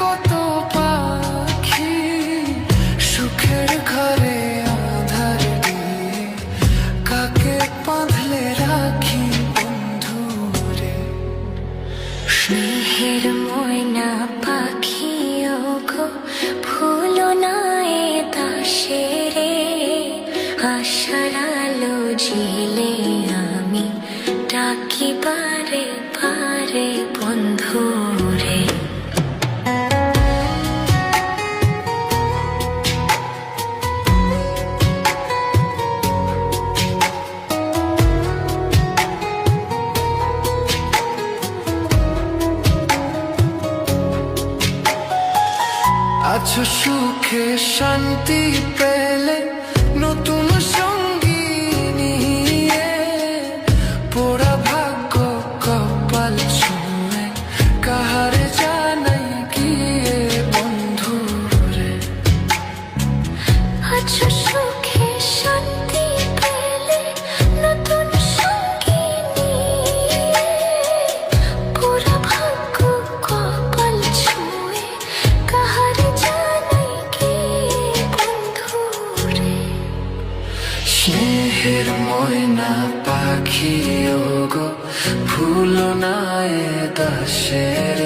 কত পাখি সুখের ঘরে আধার দিয়ে কাকে বাঁধলে রাখি বন্ধুরে? স্নেহের ময়না পাখি গো ভুল না এ দাসে রে আশার আলো জেলে আমি ডাকি পারে পারে বন্ধু। আছো সুখে শান্তি পেলে নতুন সঙ্গী নিয়ে। পোড়া ভাগ্য কপাল ছুঁয়ে কাহারে জানাই গিয়ে স্নেহের ময়না পাখি গো ভুলো না এ দাসের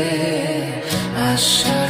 আশা।